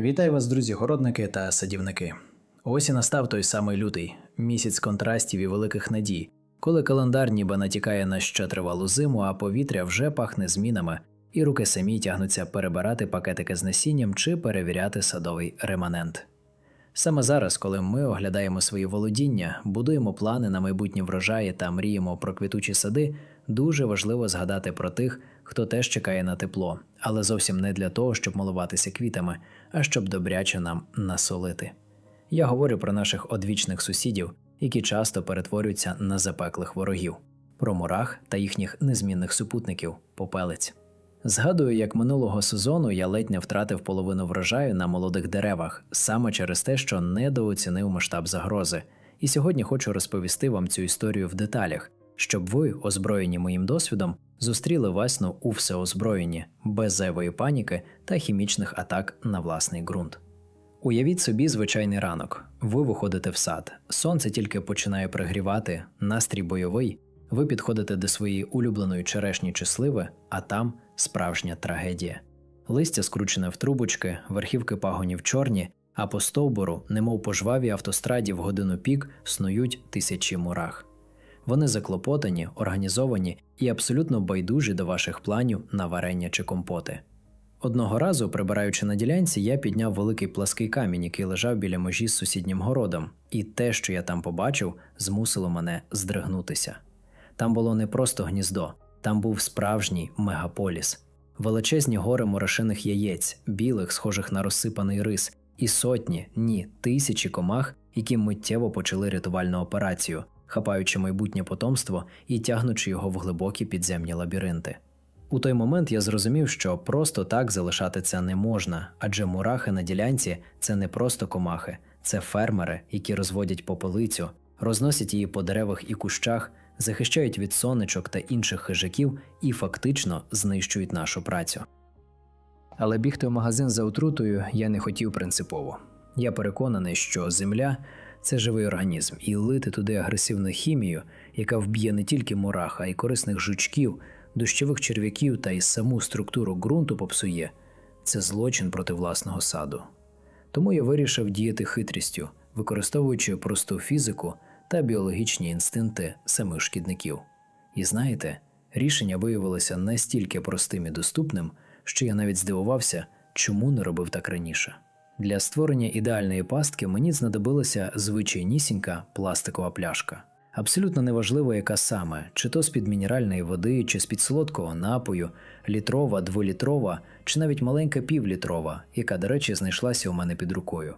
Вітаю вас, друзі, городники та садівники. Ось і настав той самий лютий, місяць контрастів і великих надій, коли календар ніби натікає на ще тривалу зиму, а повітря вже пахне змінами, і руки самі тягнуться перебирати пакетики з насінням чи перевіряти садовий реманент. Саме зараз, коли ми оглядаємо свої володіння, будуємо плани на майбутні врожаї та мріємо про квітучі сади, дуже важливо згадати про тих, хто теж чекає на тепло, але зовсім не для того, щоб милуватися квітами, а щоб добряче нам насолити. Я говорю про наших одвічних сусідів, які часто перетворюються на запеклих ворогів, про мурах та їхніх незмінних супутників попелець. Згадую, як минулого сезону я ледь не втратив половину врожаю на молодих деревах саме через те, що недооцінив масштаб загрози. І сьогодні хочу розповісти вам цю історію в деталях, щоб ви, озброєні моїм досвідом, зустріли весну у всеозброєнні, без зайвої паніки та хімічних атак на власний ґрунт. Уявіть собі звичайний ранок. Ви виходите в сад, сонце тільки починає пригрівати, настрій бойовий. Ви підходите до своєї улюбленої черешні чи сливи, а там справжня трагедія. Листя скручене в трубочки, верхівки пагонів чорні, а по стовбуру, немов по жвавій автостраді в годину пік, снують тисячі мурах. Вони заклопотані, організовані і абсолютно байдужі до ваших планів на варення чи компоти. Одного разу, прибираючи на ділянці, я підняв великий плаский камінь, який лежав біля межі з сусіднім городом, і те, що я там побачив, змусило мене здригнутися. Там було не просто гніздо, там був справжній мегаполіс, величезні гори морошиних яєць, білих, схожих на розсипаний рис, і сотні, ні, тисячі комах, які миттєво почали рятувальну операцію, хапаючи майбутнє потомство і тягнучи його в глибокі підземні лабіринти. У той момент я зрозумів, що просто так залишати це не можна, адже мурахи на ділянці це не просто комахи, це фермери, які розводять попелицю, розносять її по деревах і кущах, захищають від сонечок та інших хижаків і фактично знищують нашу працю. Але бігти в магазин за отрутою я не хотів принципово. Я переконаний, що земля це живий організм, і лити туди агресивну хімію, яка вб'є не тільки мурах, а й корисних жучків, дощових черв'яків та й саму структуру ґрунту попсує це злочин проти власного саду. Тому я вирішив діяти хитрістю, використовуючи просту фізику та біологічні інстинкти самих шкідників. І знаєте, рішення виявилося настільки простим і доступним, що я навіть здивувався, чому не робив так раніше. Для створення ідеальної пастки мені знадобилася звичайнісінька пластикова пляшка. Абсолютно неважливо, яка саме, чи то з-під мінеральної води, чи з-під солодкого напою, літрова, дволітрова, чи навіть маленька півлітрова, яка, до речі, знайшлася у мене під рукою.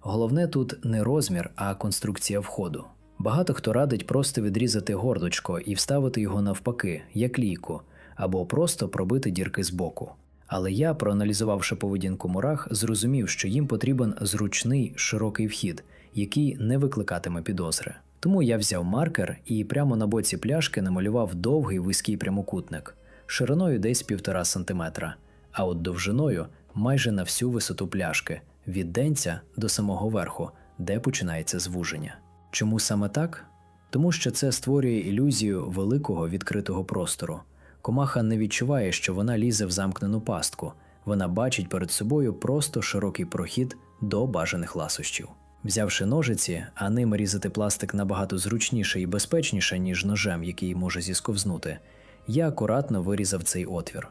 Головне тут не розмір, а конструкція входу. Багато хто радить просто відрізати гордочко і вставити його навпаки, як лійку, або просто пробити дірки збоку. Але я, проаналізувавши поведінку мурах, зрозумів, що їм потрібен зручний широкий вхід, який не викликатиме підозри. Тому я взяв маркер і прямо на боці пляшки намалював довгий вузький прямокутник, шириною десь півтора сантиметра, а от довжиною майже на всю висоту пляшки, від денця до самого верху, де починається звуження. Чому саме так? Тому що це створює ілюзію великого відкритого простору. Комаха не відчуває, що вона лізе в замкнену пастку, вона бачить перед собою просто широкий прохід до бажаних ласощів. Взявши ножиці, а ним різати пластик набагато зручніше і безпечніше, ніж ножем, який може зісковзнути, я акуратно вирізав цей отвір.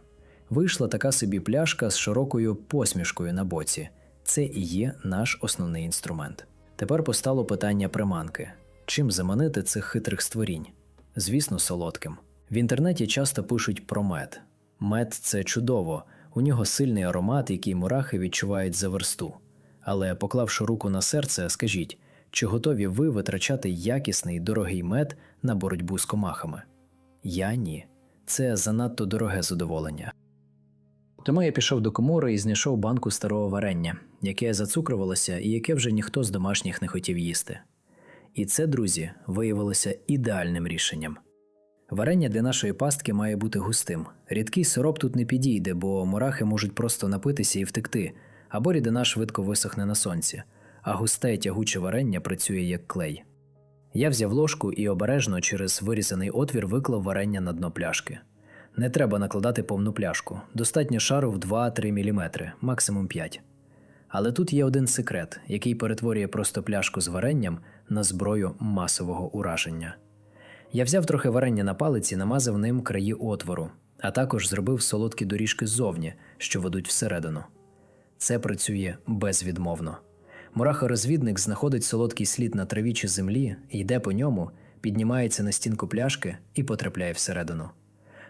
Вийшла така собі пляшка з широкою посмішкою на боці. Це і є наш основний інструмент. Тепер постало питання приманки: чим заманити цих хитрих створінь? Звісно, солодким. В інтернеті часто пишуть про мед. Мед це чудово, у нього сильний аромат, який мурахи відчувають за версту. Але поклавши руку на серце, скажіть, чи готові ви витрачати якісний дорогий мед на боротьбу з комахами? Я ні. Це занадто дороге задоволення. Тому я пішов до комори і знайшов банку старого варення, яке зацукрувалося і яке вже ніхто з домашніх не хотів їсти. І це, друзі, виявилося ідеальним рішенням. Варення для нашої пастки має бути густим. Рідкий сироп тут не підійде, бо мурахи можуть просто напитися і втекти, або рідина швидко висохне на сонці, а густе тягуче варення працює як клей. Я взяв ложку і обережно через вирізаний отвір виклав варення на дно пляшки. Не треба накладати повну пляшку, достатньо шару в 2-3 мм, максимум 5. Але тут є один секрет, який перетворює просто пляшку з варенням на зброю масового ураження. Я взяв трохи варення на палиці, намазав ним краї отвору, а також зробив солодкі доріжки ззовні, що ведуть всередину. Це працює безвідмовно. Мураха-розвідник знаходить солодкий слід на траві чи землі, йде по ньому, піднімається на стінку пляшки і потрапляє всередину.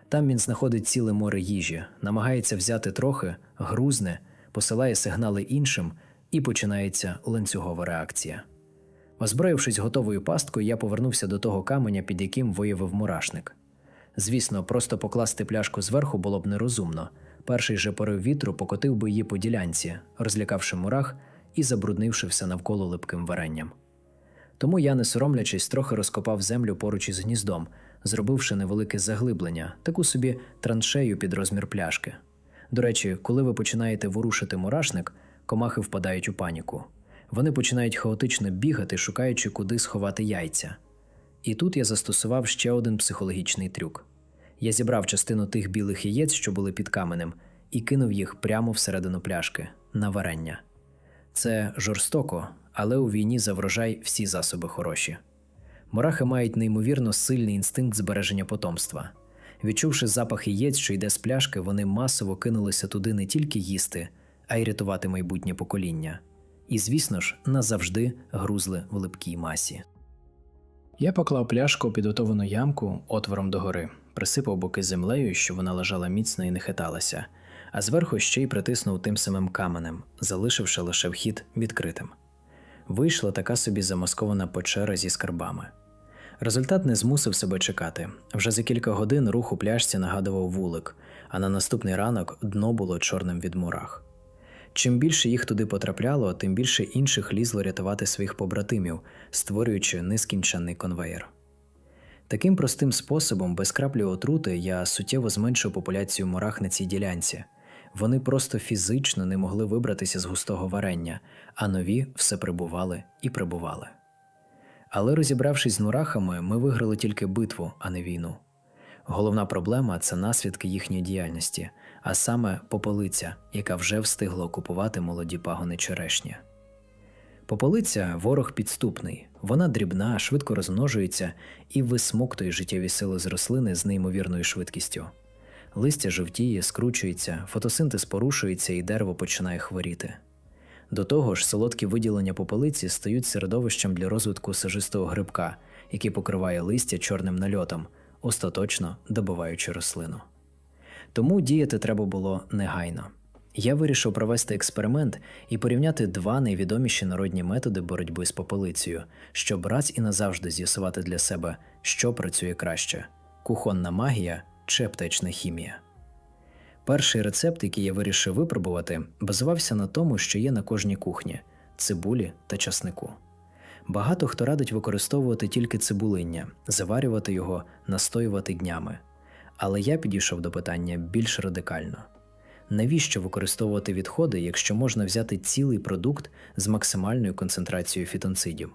Там він знаходить ціле море їжі, намагається взяти трохи, грузне, посилає сигнали іншим, і починається ланцюгова реакція. Озброївшись готовою пасткою, я повернувся до того каменя, під яким виявив мурашник. Звісно, просто покласти пляшку зверху було б нерозумно. Перший же порив вітру покотив би її по ділянці, розлякавши мурах і забруднивши все навколо липким варенням. Тому я, не соромлячись, трохи розкопав землю поруч із гніздом, зробивши невелике заглиблення, таку собі траншею під розмір пляшки. До речі, коли ви починаєте ворушити мурашник, комахи впадають у паніку. Вони починають хаотично бігати, шукаючи, куди сховати яйця. І тут я застосував ще один психологічний трюк. Я зібрав частину тих білих яєць, що були під каменем, і кинув їх прямо всередину пляшки на варення. Це жорстоко, але у війні за врожай всі засоби хороші. Мурахи мають неймовірно сильний інстинкт збереження потомства. Відчувши запах яєць, що йде з пляшки, вони масово кинулися туди не тільки їсти, а й рятувати майбутнє покоління. І, звісно ж, назавжди грузли в липкій масі. Я поклав пляшку у підготовану ямку отвором догори, присипав боки землею, щоб вона лежала міцно і не хиталася, а зверху ще й притиснув тим самим каменем, залишивши лише вхід відкритим. Вийшла така собі замаскована печера зі скарбами. Результат не змусив себе чекати. Вже за кілька годин рух у пляшці нагадував вулик, а на наступний ранок дно було чорним від мурах. Чим більше їх туди потрапляло, тим більше інших лізло рятувати своїх побратимів, створюючи нескінченний конвеєр. Таким простим способом, без краплі отрути, я суттєво зменшив популяцію мурах на цій ділянці. Вони просто фізично не могли вибратися з густого варення, а нові все прибували і прибували. Але розібравшись з мурахами, ми виграли тільки битву, а не війну. Головна проблема це наслідки їхньої діяльності, а саме попелиця, яка вже встигла окупувати молоді пагони черешні. Попелиця ворог підступний, вона дрібна, швидко розмножується і висмоктує життєві сили з рослини з неймовірною швидкістю. Листя жовтіє, скручується, фотосинтез порушується і дерево починає хворіти. До того ж, солодкі виділення попелиці стають середовищем для розвитку сажистого грибка, який покриває листя чорним нальотом, остаточно добиваючи рослину. Тому діяти треба було негайно. Я вирішив провести експеримент і порівняти два найвідоміші народні методи боротьби з попелицею, щоб раз і назавжди з'ясувати для себе, що працює краще кухонна магія чи аптечна хімія. Перший рецепт, який я вирішив випробувати, базувався на тому, що є на кожній кухні цибулі та часнику. Багато хто радить використовувати тільки цибулиння, заварювати його, настоювати днями. Але я підійшов до питання більш радикально. Навіщо використовувати відходи, якщо можна взяти цілий продукт з максимальною концентрацією фітонцидів?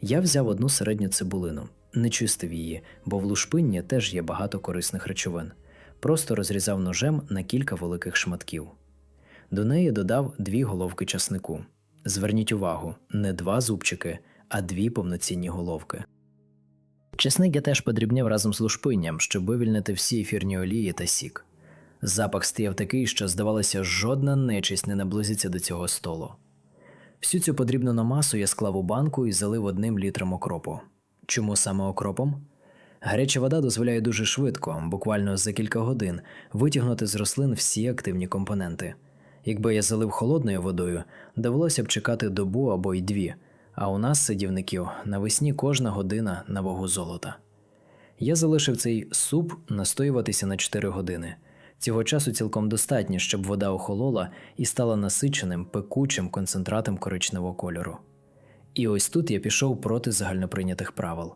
Я взяв одну середню цибулину, не чистив її, бо в лушпинні теж є багато корисних речовин. Просто розрізав ножем на кілька великих шматків. До неї додав дві головки часнику. Зверніть увагу, не два зубчики, а дві повноцінні головки. Чесник я теж подрібняв разом з лушпинням, щоб вивільнити всі ефірні олії та сік. Запах стояв такий, що, здавалося, жодна нечисть не наблизиться до цього столу. Всю цю подрібнену масу я склав у банку і залив одним літром окропу. Чому саме окропом? Гаряча вода дозволяє дуже швидко, буквально за кілька годин, витягнути з рослин всі активні компоненти. Якби я залив холодною водою, довелося б чекати добу або й дві, а у нас, сидівників, навесні кожна година на вагу золота. Я залишив цей суп настоюватися на 4 години. Цього часу цілком достатньо, щоб вода охолола і стала насиченим, пекучим концентратом коричневого кольору. І ось тут я пішов проти загальноприйнятих правил.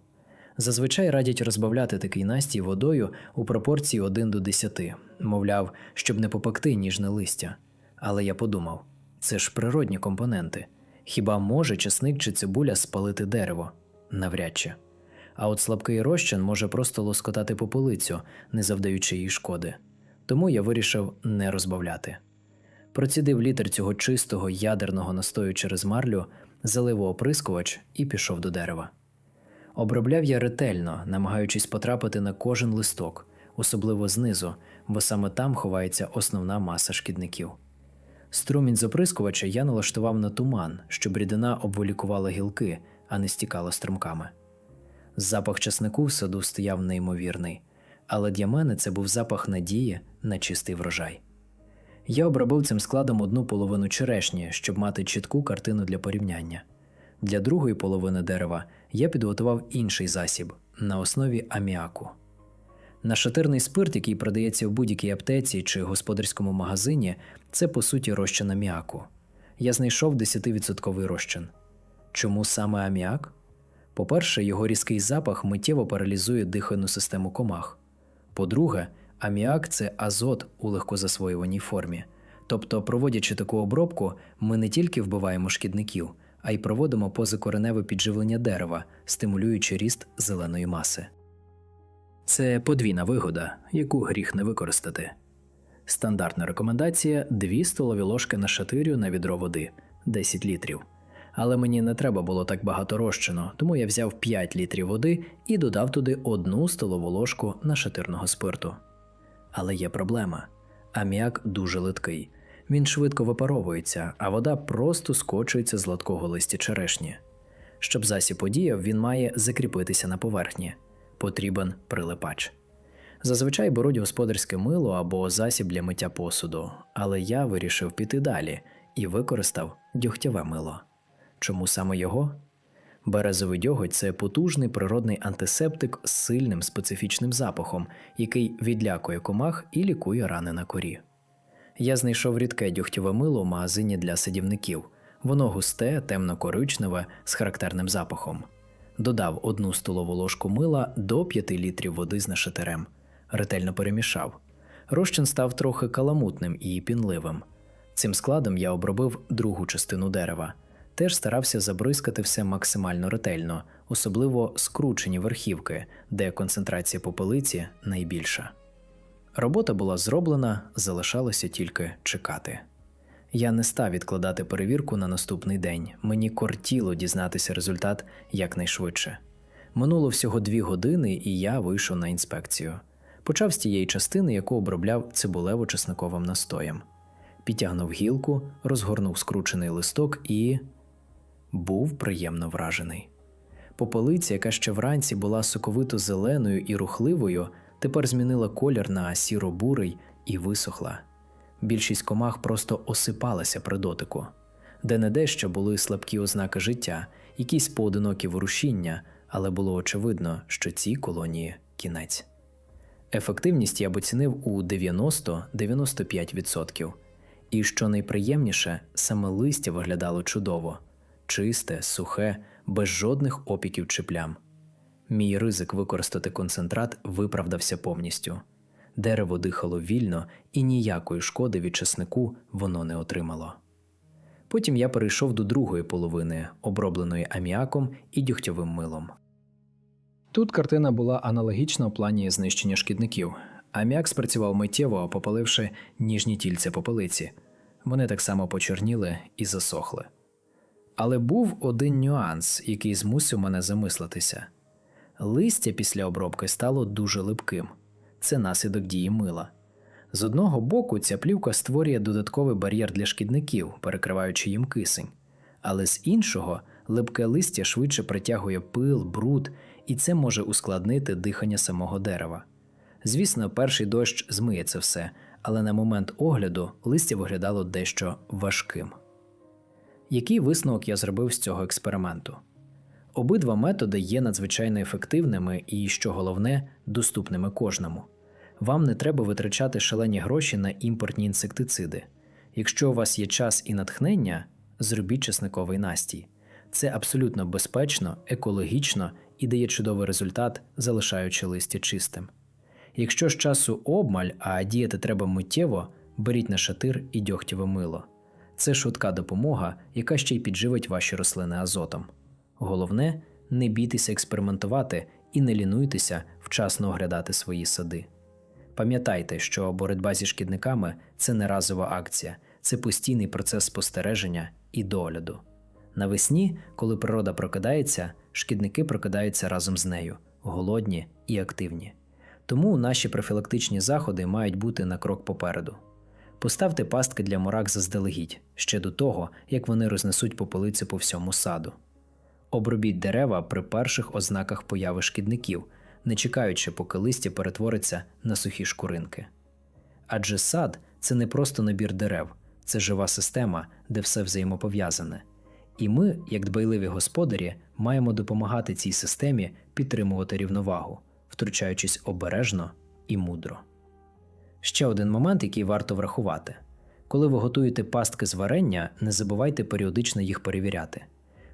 Зазвичай радять розбавляти такий настій водою у пропорції 1 до 10, мовляв, щоб не попекти ніжне листя. Але я подумав це ж природні компоненти. Хіба може чесник чи цибуля спалити дерево? Навряд чи. А от слабкий розчин може просто лоскотати попелицю, не завдаючи їй шкоди. Тому я вирішив не розбавляти. Процідив літр цього чистого ядерного настою через марлю, залив оприскувач і пішов до дерева. Обробляв я ретельно, намагаючись потрапити на кожен листок, особливо знизу, бо саме там ховається основна маса шкідників. Струмінь з оприскувача я налаштував на туман, щоб рідина обволікувала гілки, а не стікала струмками. Запах часнику в саду стояв неймовірний, але для мене це був запах надії на чистий врожай. Я обробив цим складом одну половину черешні, щоб мати чітку картину для порівняння. Для другої половини дерева я підготував інший засіб на основі аміаку. Нашатирний спирт, який продається в будь-якій аптеці чи господарському магазині, це по суті розчин аміаку. Я знайшов 10% розчин. Чому саме аміак? По-перше, його різкий запах миттєво паралізує дихальну систему комах. По-друге, аміак це азот у легкозасвоюваній формі. Тобто, проводячи таку обробку, ми не тільки вбиваємо шкідників, а й проводимо позакореневе підживлення дерева, стимулюючи ріст зеленої маси. Це подвійна вигода, яку гріх не використати. Стандартна рекомендація 2 столові ложки на шатирю на відро води 10 літрів. Але мені не треба було так багато розчину, тому я взяв 5 літрів води і додав туди 1 столову ложку нашатирного спирту. Але є проблема: аміак дуже литкий. Він швидко випаровується, а вода просто скочується з ладкого листя черешні. Щоб засіб подіяв, він має закріпитися на поверхні. Потрібен прилипач. Зазвичай беруть господарське мило або засіб для миття посуду, але я вирішив піти далі і використав дьогтєве мило. Чому саме його? Березовий дьоготь це потужний природний антисептик з сильним специфічним запахом, який відлякує комах і лікує рани на корі. Я знайшов рідке дьогтєве мило в магазині для садівників. Воно густе, темно-коричневе з характерним запахом. Додав одну столову ложку мила до 5 літрів води з нашатирем. Ретельно перемішав. Розчин став трохи каламутним і пінливим. Цим складом я обробив другу частину дерева. Теж старався забризкати все максимально ретельно, особливо скручені верхівки, де концентрація попелиці найбільша. Робота була зроблена, залишалося тільки чекати. Я не став відкладати перевірку на наступний день. Мені кортіло дізнатися результат якнайшвидше. Минуло всього дві години, і я вийшов на інспекцію. Почав з тієї частини, яку обробляв цибулево-чесниковим настоєм. Підтягнув гілку, розгорнув скручений листок і був приємно вражений. Попелиця, яка ще вранці була соковито зеленою і рухливою, тепер змінила колір на сіро-бурий і висохла. Більшість комах просто осипалася при дотику, де не де ще були слабкі ознаки життя, якісь поодинокі ворушіння, але було очевидно, що цій колонії кінець. Ефективність я б оцінив у 90-95%. І що найприємніше, саме листя виглядало чудово, чисте, сухе, без жодних опіків чи плям. Мій ризик використати концентрат виправдався повністю. Дерево дихало вільно і ніякої шкоди від часнику воно не отримало. Потім я перейшов до другої половини, обробленої аміаком і дюхтьовим милом. Тут картина була аналогічна у плані знищення шкідників. Аміак спрацював миттєво, попаливши ніжні тільця попелиці. Вони так само почорніли і засохли. Але був один нюанс, який змусив мене замислитися. Листя після обробки стало дуже липким. Це наслідок дії мила. З одного боку, ця плівка створює додатковий бар'єр для шкідників, перекриваючи їм кисень, але з іншого, липке листя швидше притягує пил, бруд, і це може ускладнити дихання самого дерева. Звісно, перший дощ змиє це все, але на момент огляду листя виглядало дещо важким. Який висновок я зробив з цього експерименту? Обидва методи є надзвичайно ефективними і, що головне, доступними кожному. Вам не треба витрачати шалені гроші на імпортні інсектициди. Якщо у вас є час і натхнення, зробіть чесниковий настій. Це абсолютно безпечно, екологічно і дає чудовий результат, залишаючи листя чистим. Якщо ж часу обмаль, а діяти треба миттєво, беріть на шатир і дьогтєве мило. Це швидка допомога, яка ще й підживить ваші рослини азотом. Головне, не бійтеся експериментувати і не лінуйтеся вчасно оглядати свої сади. Пам'ятайте, що боротьба зі шкідниками це не разова акція, це постійний процес спостереження і догляду. Навесні, коли природа прокидається, шкідники прокидаються разом з нею, голодні і активні. Тому наші профілактичні заходи мають бути на крок попереду. Поставте пастки для мурах заздалегідь ще до того, як вони рознесуть попелицю по всьому саду. Обробіть дерева при перших ознаках появи шкідників, не чекаючи, поки листя перетвориться на сухі шкуринки. Адже сад це не просто набір дерев, це жива система, де все взаємопов'язане. І ми, як дбайливі господарі, маємо допомагати цій системі підтримувати рівновагу, втручаючись обережно і мудро. Ще один момент, який варто врахувати: коли ви готуєте пастки з варення, не забувайте періодично їх перевіряти.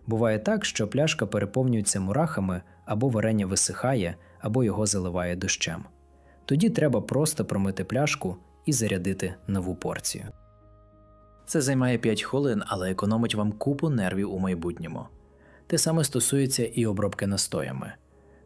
Буває так, що пляшка переповнюється мурахами або варення висихає, або його заливає дощем. Тоді треба просто промити пляшку і зарядити нову порцію. Це займає 5 хвилин, але економить вам купу нервів у майбутньому. Те саме стосується і обробки настоями.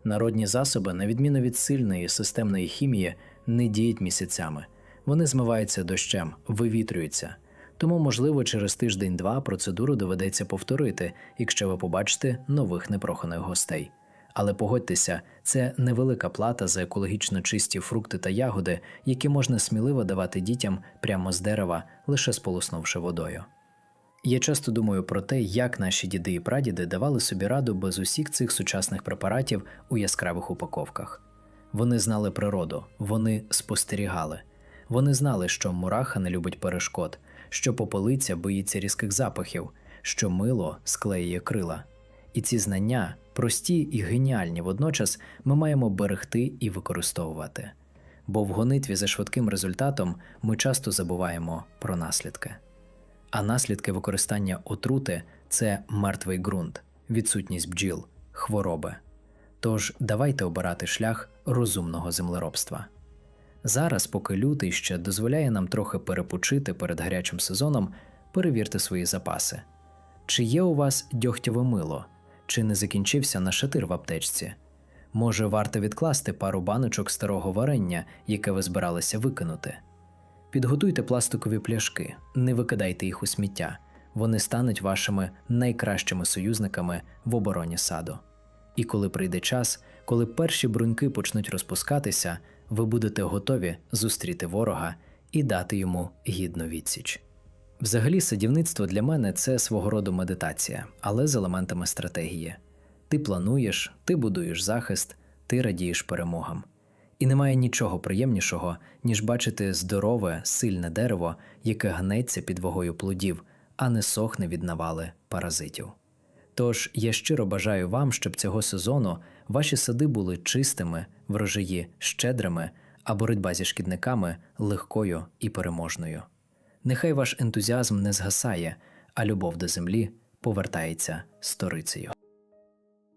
Народні засоби, на відміну від сильної системної хімії, не діють місяцями. Вони змиваються дощем, вивітрюються. Тому, можливо, через тиждень-два процедуру доведеться повторити, якщо ви побачите нових непроханих гостей. Але погодьтеся, це невелика плата за екологічно чисті фрукти та ягоди, які можна сміливо давати дітям прямо з дерева, лише сполоснувши водою. Я часто думаю про те, як наші діди і прадіди давали собі раду без усіх цих сучасних препаратів у яскравих упаковках. Вони знали природу, вони спостерігали. Вони знали, що мураха не любить перешкод, що попелиця боїться різких запахів, що мило склеює крила. І ці знання, прості і геніальні водночас, ми маємо берегти і використовувати. Бо в гонитві за швидким результатом ми часто забуваємо про наслідки. А наслідки використання отрути це мертвий ґрунт, відсутність бджіл, хвороби. Тож давайте обирати шлях розумного землеробства. Зараз, поки лютий ще дозволяє нам трохи перепочити перед гарячим сезоном, перевірте свої запаси. Чи є у вас дьогтєве мило, чи не закінчився наш шатир в аптечці? Може, варто відкласти пару баночок старого варення, яке ви збиралися викинути? Підготуйте пластикові пляшки, не викидайте їх у сміття. Вони стануть вашими найкращими союзниками в обороні саду. І коли прийде час, коли перші бруньки почнуть розпускатися, ви будете готові зустріти ворога і дати йому гідну відсіч. Взагалі, садівництво для мене це свого роду медитація, але з елементами стратегії. Ти плануєш, ти будуєш захист, ти радієш перемогам. І немає нічого приємнішого, ніж бачити здорове, сильне дерево, яке гнеться під вагою плодів, а не сохне від навали паразитів. Тож я щиро бажаю вам, щоб цього сезону ваші сади були чистими, врожаї щедрими, а боротьба зі шкідниками легкою і переможною. Нехай ваш ентузіазм не згасає, а любов до землі повертається сторицею.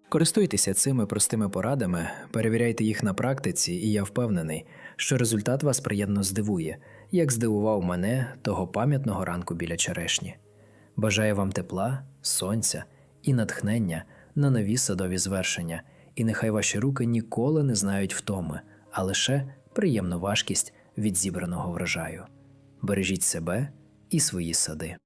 Користуйтеся цими простими порадами, перевіряйте їх на практиці, і я впевнений, що результат вас приємно здивує, як здивував мене того пам'ятного ранку біля черешні. Бажаю вам тепла, сонця і натхнення на нові садові звершення, і нехай ваші руки ніколи не знають втоми, а лише приємну важкість від зібраного врожаю. Бережіть себе і свої сади.